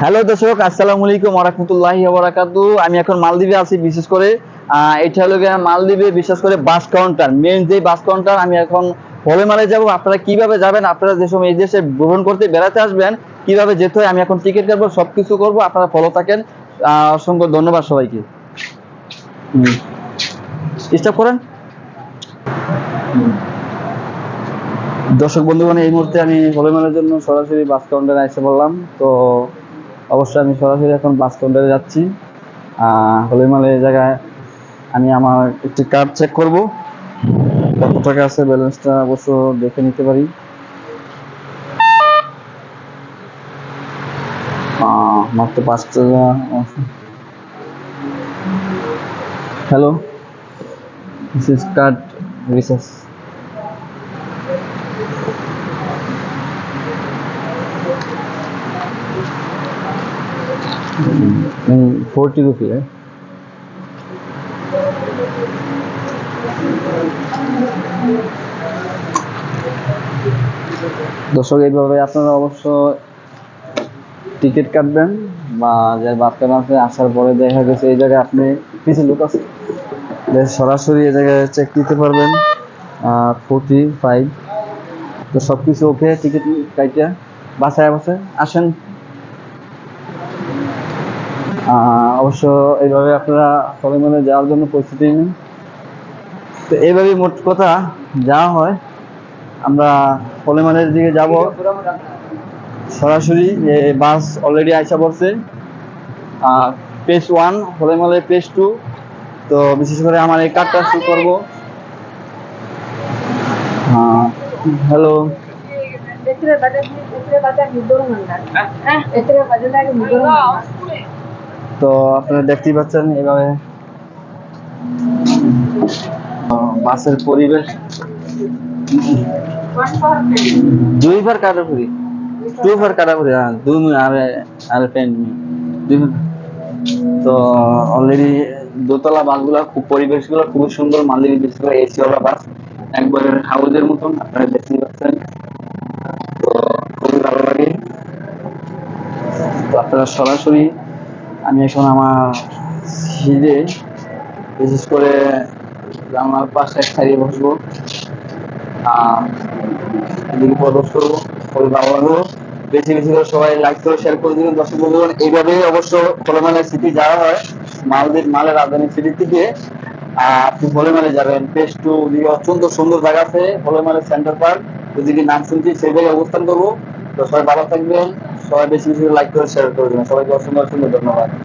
Hello দর্শক, আসসালামু আলাইকুম ওরহামতুল্লাহি ওবারাকাতু আমি এখন মালদ্বীপে আছি, বিশেষ করে এটা হলো মালদ্বীপে, বিশেষ করে বাস কাউন্টার মেন যে বাস কাউন্টার আমি এখন হলেমালে যাব। আপনারা কীভাবে যাবেন? আপনারা যে সময় এই দেশে ভ্রমণ করতে বেড়াতে আসবেন, কীভাবে যেতে হয়, আমি এখন টিকিট কাটবো, সবকিছু করব। আপনারা ফলো থাকেন। অসংখ্য ধন্যবাদ সবাইকে। স্টপ করেন। দর্শক বন্ধুগণ এই মুহূর্তে আমি হলেমালের জন্য সরাসরি বাস কাউন্টারে এসে বললাম তো অবশ্যই আমি সরাসরি এখন বাস কাউন্টারে যাচ্ছি। আহ, হলিমালে এই জায়গায় আমি আমার একটি কার্ড চেক করব। কত টাকা আছে ব্যালেন্সটা অবশ্য দেখে নিতে পারি। মাত্র পাঁচ টাকা। Hello this is card research forty rupee है দর্শক এইভাবে আপনারা অবশ্য টিকিট কাটবেন বা যে বাচ্চারা আছে আসার পরে দেখা গেছে এই জায়গায় আপনি কিছু লোক আছে যে সরাসরি এই জায়গায় চেক দিতে পারবেন ফোর্টি ফাইভ তো সব কিছু ওকে টিকিট কাইটা বাসায় বসে আসেন আহ, অবশ্য এইভাবে আপনারা সলিমনে যাওয়ার জন্য প্রস্তুতি নিন তো এইভাবেই মোট কথা যা হয় আমরা সলিমানের দিকে যাব সরাসরি বাস অলরেডি আইসা পড়ছে আর পেজ ওয়ান হলেমালে পেজ টু তো বিশেষ করে আমার এই কার্ডটা শুরু করব হ্যালো এতরে বাজার এতরে বাজার নিদর হ্যাঁ এতরে বাজার নিদর তো আপনারা দেখতেই পাচ্ছেন এইভাবে আহ, বাসের পরিবেশ। দুইবার কাটা করি দুইবার কাটা করি হ্যাঁ দুই আর আর দুই তো অলরেডি দোতলা বাসগুলো খুব পরিবেশগুলো খুবই সুন্দর মালদ্বীপ বিশেষ করে এসি ওয়ালা বাস একবারে হাউজের মতন আপনারা দেখতেই পাচ্ছেন। তো খুবই ভালো লাগে। আপনারা সরাসরি আমি এখন আমার সিটে বিশেষ করে জানলার পাশে ছাড়িয়ে বসবো। এদিকে প্রবেশ করব খুবই ভালো বেশি বেশি করে সবাই লাইক করে শেয়ার করে দিবেন। দর্শক বন্ধুগণ এইভাবে অবশ্য খোলামেলা সিটি যাওয়া হয়। মালদ্বীপ, মালের রাজধানী সিটি থেকে। আপনি ভোলেমালে যাবেন। পেস টু ওদিকে অত্যন্ত সুন্দর জায়গা আছে ভোলেমালের সেন্টার পার্ক ওদিকে নাম শুনছি সেই জায়গায় অবস্থান করব। তো সবাই ভালো থাকবেন। সবাই বেশি বেশি লাইক করে শেয়ার করে দেবেন। সবাইকে অসংখ্য অসংখ্য ধন্যবাদ।